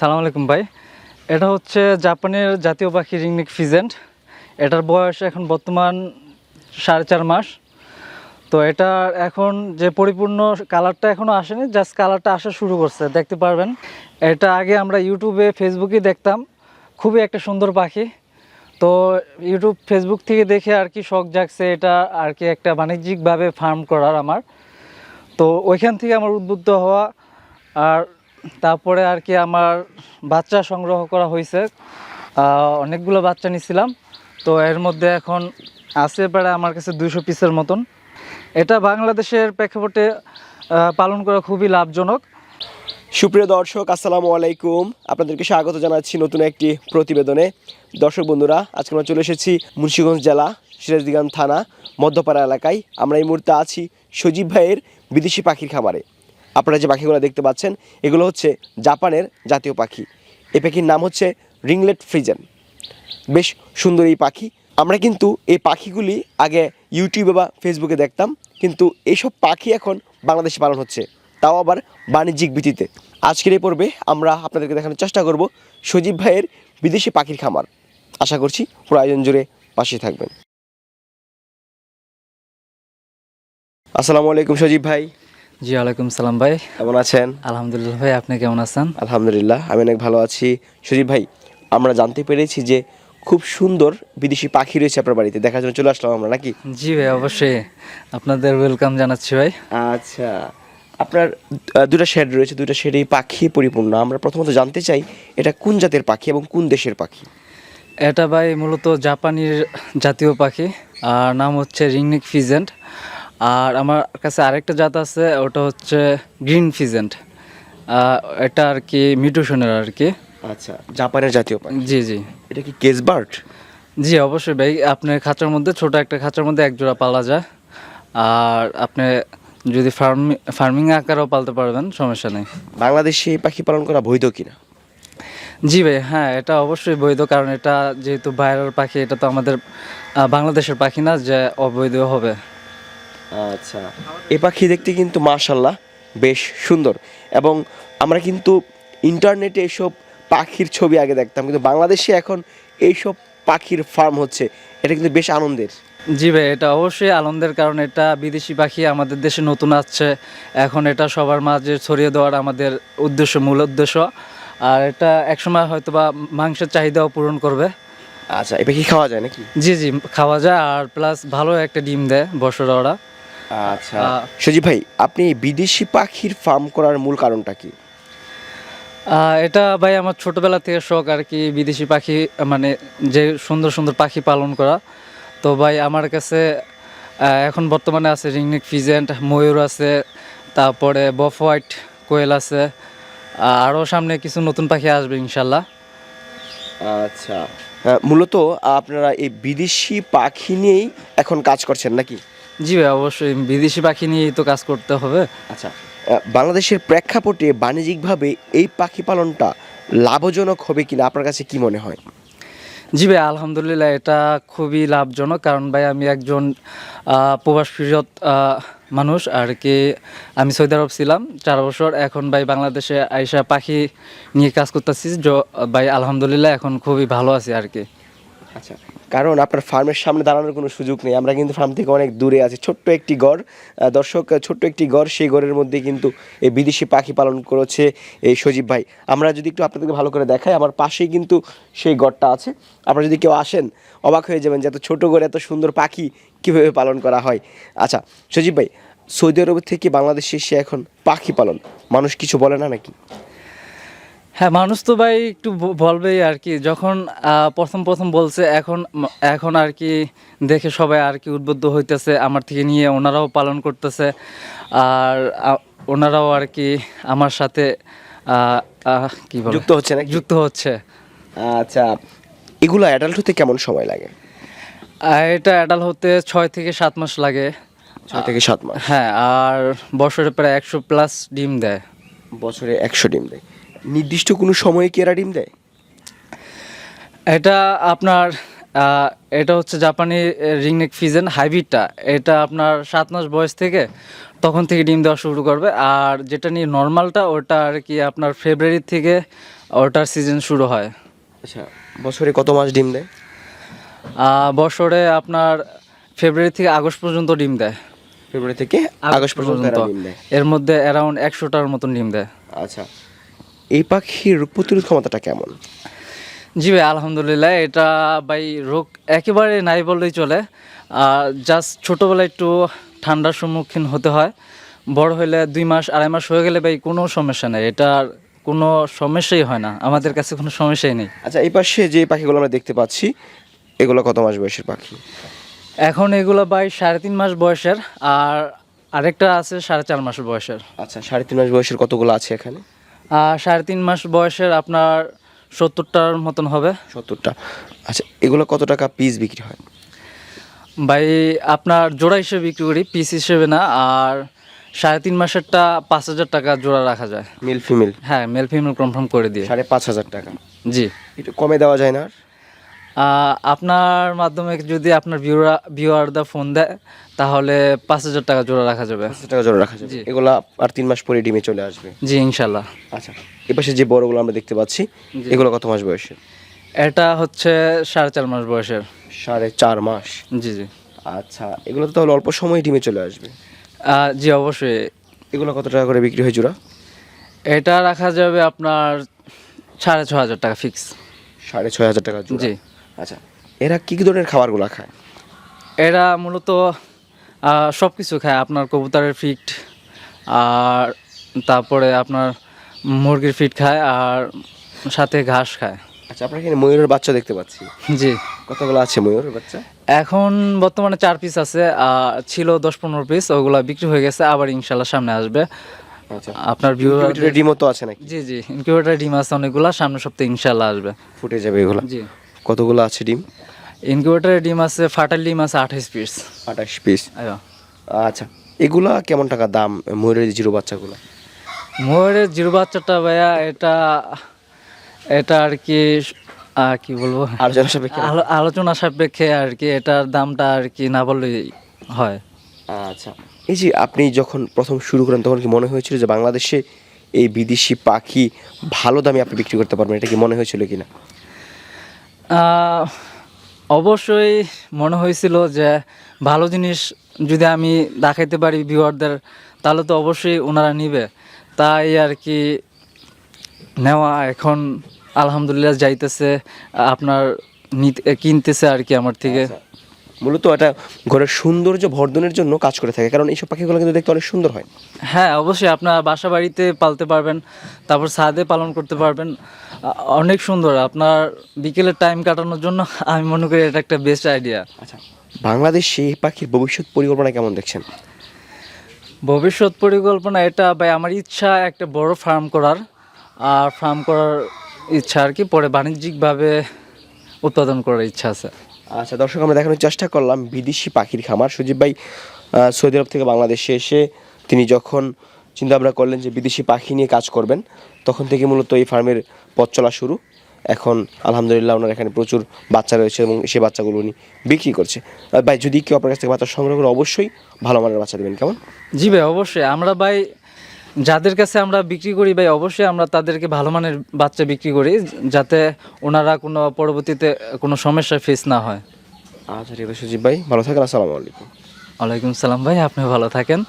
সালাম আলাইকুম ভাই। এটা হচ্ছে জাপানের জাতীয় পাখি রিংনিক ফিজেন্ট। এটার বয়স এখন বর্তমান সাড়ে চার মাস। তো এটা এখন যে পরিপূর্ণ কালারটা এখনও আসেনি, জাস্ট কালারটা আসা শুরু করছে, দেখতে পারবেন। এটা আগে আমরা ইউটিউবে ফেসবুকে দেখতাম। খুবই একটা সুন্দর পাখি। তো ইউটিউব, ফেসবুক থেকে দেখে আর কি শখ জাগছে এটা আর কি একটা বাণিজ্যিকভাবে ফার্ম করার আমার। তো ওইখান থেকে আমার উদ্বুদ্ধ হওয়া আর তারপরে আর কি আমার বাচ্চা সংগ্রহ করা হয়েছে। অনেকগুলো বাচ্চা নিছিলাম তো এর মধ্যে এখন আছে প্রায় আমার কাছে দুইশো পিসের মতন। এটা বাংলাদেশের প্রেক্ষাপটে পালন করা খুবই লাভজনক। সুপ্রিয় দর্শক, আসসালামু আলাইকুম। আপনাদেরকে স্বাগত জানাচ্ছি নতুন একটি প্রতিবেদনে। দর্শক বন্ধুরা, আজকে আমরা চলে এসেছি মুন্সিগঞ্জ জেলা সিরাজদিগান থানা, মধ্যপাড়া এলাকায়। আমরা এই মুহূর্তে আছি সজীব ভাইয়ের বিদেশি পাখির খামারে। আপনারা যে পাখিগুলো দেখতে পাচ্ছেন, এগুলো হচ্ছে জাপানের জাতীয় পাখি। এই পাখির নাম হচ্ছে রিংলেট ফ্রিজেন। বেশ সুন্দর এই পাখি। আমরা কিন্তু এই পাখিগুলি আগে ইউটিউবে বা ফেসবুকে দেখতাম, কিন্তু এইসব পাখি এখন বাংলাদেশে পালন হচ্ছে। তাও আবার বাণিজ্যিক ভিত্তিতে। আজকের এই পর্বে আমরা আপনাদেরকে দেখানোর চেষ্টা করব সজীব ভাইয়ের বিদেশি পাখির খামার। আশা করছি পুরো আয়োজন জুড়ে পাশে থাকবেন। আসসালামু আলাইকুম সজীব ভাই। জি ওয়ালাইকুম সালাম ভাই। কেমন আছেন? আলহামদুলিল্লাহ ভাই আপনি কেমন আছেন? আলহামদুলিল্লাহ আমি অনেক ভালো আছি। সজীব ভাই আমরা জানতে পেরেছি যে খুব সুন্দর বিদেশি পাখি রয়েছে আপনার বাড়িতে। দেখার জন্য চলে আসলাম আমরা নাকি? জি ভাই অবশ্যই। আপনাদের ওয়েলকাম জানাচ্ছি ভাই। আচ্ছা আপনার দুটো শেড রয়েছে দুটো শেডেই পাখি পরিপূর্ণ। আমরা প্রথমত জানতে চাই এটা কোন জাতের পাখি এবং কোন দেশের পাখি? এটা ভাই মূলত জাপানির জাতীয় পাখি। আর নাম হচ্ছে রিংনিক ফিজেন্ট। আর আমার কাছে আরেকটা জাত আছে ওটা হচ্ছে গ্রিন ফিজেন্ট। এটা আর কি মিউটেশনের আর কি। আচ্ছা জাপানের জাতীয় পাখি। জি জি। এটা কি কেস বার্ড? জি অবশ্যই ভাই আপনার খাঁচার মধ্যে ছোট একটা খাঁচার মধ্যে এক জোড়া পালা যায়। আর আপনি যদি ফার্মিং ফার্মিং আকারেও পালতে পারবেন সমস্যা নেই। বাংলাদেশে এই পাখি পালন করা বৈধ কিনা? জি ভাই হ্যাঁ এটা অবশ্যই বৈধ কারণ এটা যেহেতু বাইরের পাখি এটা তো আমাদের বাংলাদেশের পাখি না যে অবৈধ হবে। আচ্ছা। এ পাখি দেখতে কিন্তু মাশাল্লাহ বেশ সুন্দর। এবং আমরা কিন্তু ইন্টারনেটে এসব পাখির ছবি আগে দেখতাম কিন্তু বাংলাদেশে এখন এইসব পাখির ফার্ম হচ্ছে এটা কিন্তু বেশ আনন্দের। জি ভাই এটা অবশ্যই আনন্দের কারণ এটা বিদেশি পাখি আমাদের দেশে নতুন আসছে। এখন এটা সবার মাঝে ছড়িয়ে দেওয়ার আমাদের উদ্দেশ্য মূল উদ্দেশ্য। আর এটা একসময় হয়তো বা মাংসের চাহিদাও পূরণ করবে। আচ্ছা এই পাখি খাওয়া যায় নাকি? জি জি খাওয়া যায়। আর প্লাস ভালো একটা ডিম দেয় বছরে ওরা। আচ্ছা। সজীব ভাই আপনি বিদেশি পাখির ফার্ম করার মূল কারণটা কি? এটা ভাই আমার ছোটবেলা থেকে শখ আর কি বিদেশি পাখি মানে যে সুন্দর সুন্দর পাখি পালন করা। তো ভাই আমার কাছে এখন বর্তমানে আছে রিংনিক ফিজেন্ট ময়ূর আছে তারপরে বফ হোয়াইট কোয়েল আছে আরও সামনে কিছু নতুন পাখি আসবে ইনশাল্লাহ। আচ্ছা। মূলত আপনারা এই বিদেশি পাখি নিয়েই এখন কাজ করছেন নাকি? জি ভাই অবশ্যই। বিদেশি পাখি নিয়েই তো কাজ করতে হবে। আচ্ছা বাংলাদেশের প্রেক্ষাপটে বাণিজ্যিকভাবে এই পাখি পালনটা লাভজনক হবে কিনা আপনার কাছে কি মনে হয়? জি ভাই আলহামদুলিল্লাহ এটা খুবই লাভজনক। কারণ ভাই আমি একজন প্রবাস ফিরত মানুষ। আর কি আমি সৌদি আরব ছিলাম চার বছর। এখন ভাই বাংলাদেশে আইসা পাখি নিয়ে কাজ করতেছি। ভাই আলহামদুলিল্লাহ এখন খুবই ভালো আছি আর কি। আচ্ছা কারণ আপনার ফার্মের সামনে দাঁড়ানোর কোনো সুযোগ নেই। আমরা কিন্তু ফার্ম থেকে অনেক দূরে আছি। ছোট্ট একটি গড়। দর্শক, ছোট্ট একটি গড়, সেই গড়ের মধ্যে কিন্তু এই বিদেশি পাখি পালন করেছে এই সজীব ভাই। আমরা যদি একটু আপনাদেরকে ভালো করে দেখাই, আমার পাশেই কিন্তু সেই গড়টা আছে। আপনারা যদি কেউ আসেন, অবাক হয়ে যাবেন যে এত ছোটো গড়ে এত সুন্দর পাখি কীভাবে পালন করা হয়। আচ্ছা সজীব ভাই, সৌদি আরব থেকে বাংলাদেশে এসে এখন পাখি পালন, মানুষ কিছু বলে না নাকি? হ্যাঁ মানুষ তো ভাই একটু বলবেই আর কি। যখন প্রথম প্রথম বলছে এখন এখন আর কি দেখে সবাই আর কি উদ্বুদ্ধ হইতেছে আমার থেকে নিয়ে ওনারাও পালন করতেছে। আর ওনারাও আর কি আমার সাথে কি যুক্ত হচ্ছে নাকি? যুক্ত হচ্ছে। আচ্ছা এগুলো অ্যাডাল্ট হতে কেমন সময় লাগে? এটা অ্যাডাল্ট হতে ছয় থেকে সাত মাস লাগে। ছয় থেকে সাত মাস। হ্যাঁ আর বছরে প্রায় একশো প্লাস ডিম দেয়। বছরে একশো ডিম দেয়। নির্দিষ্ট কোনো সময়ে কি এরা ডিম দেয়? এটা আপনার এটা হচ্ছে জাপানি রিংনেক ফিজেন হাইব্রিডটা। এটা আপনার সাত মাস বয়স থেকে তখন থেকে ডিম দেওয়া শুরু করবে। আর যেটা নিয়ে নর্মালটা ওটা আর কি আপনার ফেব্রুয়ারি থেকে ওটার সিজন শুরু হয়। আচ্ছা বছরে কত মাস ডিম দেয়? বছরে আপনার ফেব্রুয়ারি থেকে আগস্ট পর্যন্ত ডিম দেয়। ফেব্রুয়ারি থেকে আগস্ট পর্যন্ত এর মধ্যে অ্যারাউন্ড একশোটার মতন ডিম দেয়। আচ্ছা এই পাখির রোগ প্রতিরোধ ক্ষমতাটা কেমন? জি ভাই আলহামদুলিল্লাহ এটা ভাই রোগ একেবারে নাই বললেই চলে। আর জাস্ট ছোটোবেলায় একটু ঠান্ডার সম্মুখীন হতে হয়। বড় হলে দুই মাস আড়াই মাস হয়ে গেলে ভাই কোনো সমস্যা নেই। এটার কোনো সমস্যাই হয় না। আমাদের কাছে কোনো সমস্যাই নেই। আচ্ছা এই পাশে যে পাখিগুলো আমরা দেখতে পাচ্ছি এগুলো কত মাস বয়সের পাখি? এখন এগুলো ভাই সাড়ে তিন মাস বয়সের আর আরেকটা আছে সাড়ে চার মাস বয়সের। আচ্ছা সাড়ে তিন মাস বয়সের কতগুলো আছে এখানে? সাড়ে তিন মাস বয়সের আপনার সত্তরটার মতন হবে। সত্তরটা। আচ্ছা এগুলো কত টাকা পিস বিক্রি হয়? ভাই আপনার জোড়া হিসেবে বিক্রি করি পিস হিসেবে না আর সাড়ে তিন মাসেরটা পাঁচ হাজার টাকা জোড়া রাখা যায়। মেল ফিমেল হ্যাঁ মেল ফিমেল কনফার্ম করে দিয়ে। সাড়ে পাঁচ হাজার টাকা। জি। একটু কমে দেওয়া যায় না আপনার মাধ্যমে যদি আপনার ভিউরা ভিউয়ারদা ফোন দেয় তাহলে পাঁচ হাজার টাকা জোড়া রাখা যাবে। পাঁচ টাকা জোড়া রাখা যাবে। এগুলা আর তিন মাস পরে ডিমে চলে আসবে। জি ইনশাল্লাহ আচ্ছা এ পাশে যে বড়গুলো আমরা দেখতে পাচ্ছি এগুলো কত মাস বয়সের? এটা হচ্ছে সাড়ে চার মাস বয়সের। সাড়ে চার মাস। জি জি। আচ্ছা এগুলো তো তাহলে অল্প সময় ডিমে চলে আসবে। জি অবশ্যই। এগুলো কত টাকা করে বিক্রি হয় জোড়া? এটা রাখা যাবে আপনার সাড়ে ছ হাজার টাকা ফিক্স সাড়ে ছয় হাজার টাকা জি। আচ্ছা এরা কি কি ধরনের খাবারগুলো খায়? এরা মূলত সব কিছু খায়। আপনার কবুতরের ফিট আর তারপরে আপনার মুরগির ফিট খায় আর সাথে ঘাস খায়। আচ্ছা আপনার এখানে ময়ূরের বাচ্চা দেখতে পাচ্ছি। জি। কতগুলো আছে ময়ূরের বাচ্চা? এখন বর্তমানে চার পিস আছে আর ছিল দশ পনেরো পিস ওগুলা বিক্রি হয়ে গেছে আবার ইনশাল্লাহ সামনে আসবে। আচ্ছা আপনার ডিমও তো আছে নাকি? জি জি ইনকিউবেটার ডিম আছে অনেকগুলা সামনে সপ্তাহে ইনশাল্লাহ আসবে। ফুটে যাবে এগুলো। জি। কতগুলো আছে ডিম? ইনকিউবেটারের ডিম আছে ফাটাল ডিম আছে আঠাইশ পিস আঠাশ পিস আচ্ছা এগুলা কেমন টাকা দাম ময়ূরের জিরো বাচ্চাগুলো? ময়ূরের জিরো বাচ্চাটা ভাইয়া এটা এটা আর কি কি বলব? আলোচনা সাপেক্ষে? আলোচনা সাপেক্ষে আর কি এটার দামটা আর কি না বললেই হয়। আচ্ছা এই যে আপনি যখন প্রথম শুরু করেন তখন কি মনে হয়েছিল যে বাংলাদেশে এই বিদেশি পাখি ভালো দামে আপনি বিক্রি করতে পারবেন? এটা কি মনে হয়েছিল কিনা? আহ, অবশ্যই মনে হয়েছিল যে ভালো জিনিস যদি আমি দেখাইতে পারি ভিউয়ারদের তাহলে তো অবশ্যই ওনারা নিবে তাই আর কি নেওয়া এখন আলহামদুলিল্লাহ যাইতেছে, আপনার নিতে, কিনতেছে আর কি আমার থেকে আচ্ছা। মূলত এটা ঘরের সৌন্দর্য বর্ধনের জন্য কাজ করে থাকে কারণ এইসব পাখিগুলো কিন্তু দেখতে অনেক সুন্দর হয়। হ্যাঁ অবশ্যই আপনার বাসা বাড়িতে পালতে পারবেন তারপর ছাদে পালন করতে পারবেন অনেক সুন্দর। আপনার বিকেলের টাইম কাটানোর জন্য আমি মনে করি এটা একটা বেস্ট আইডিয়া আচ্ছা বাংলাদেশে এই পাখির ভবিষ্যৎ পরিকল্পনা কেমন দেখছেন? ভবিষ্যৎ পরিকল্পনা এটা ভাই আমার ইচ্ছা একটা বড় ফার্ম করার আর ফার্ম করার ইচ্ছা আর কি পরে বাণিজ্যিকভাবে উৎপাদন করার ইচ্ছা আছে। আচ্ছা দর্শক, আমরা দেখানোর চেষ্টা করলাম বিদেশি পাখির খামার। সুজিব ভাই সৌদি আরব থেকে বাংলাদেশে এসে তিনি যখন চিন্তা ভাবনা করলেন যে বিদেশি পাখি নিয়ে কাজ করবেন, তখন থেকে মূলত এই ফার্মের পথ চলা শুরু। এখন, আলহামদুলিল্লাহ, ওনার এখানে প্রচুর বাচ্চা রয়েছে এবং সেই বাচ্চাগুলো উনি বিক্রি করছে। ভাই, যদি কেউ আপনার কাছ থেকে বাচ্চা সংগ্রহ করে, অবশ্যই ভালো মানের বাচ্চা দেবেন। কেমন? জি ভাই, অবশ্যই। আমরা ভাই যাদের কাছে আমরা বিক্রি করি ভাই অবশ্যই আমরা তাদেরকে ভালো মানের বাচ্চা বিক্রি করি যাতে ওনারা কোনো পরবর্তীতে কোনো সমস্যার ফেস না হয়। আচ্ছা ঠিক আছে সুজিব ভাই ভালো থাকেন আসসালামু আলাইকুম। ওয়ালাইকুম সালাম ভাই আপনি ভালো থাকেন।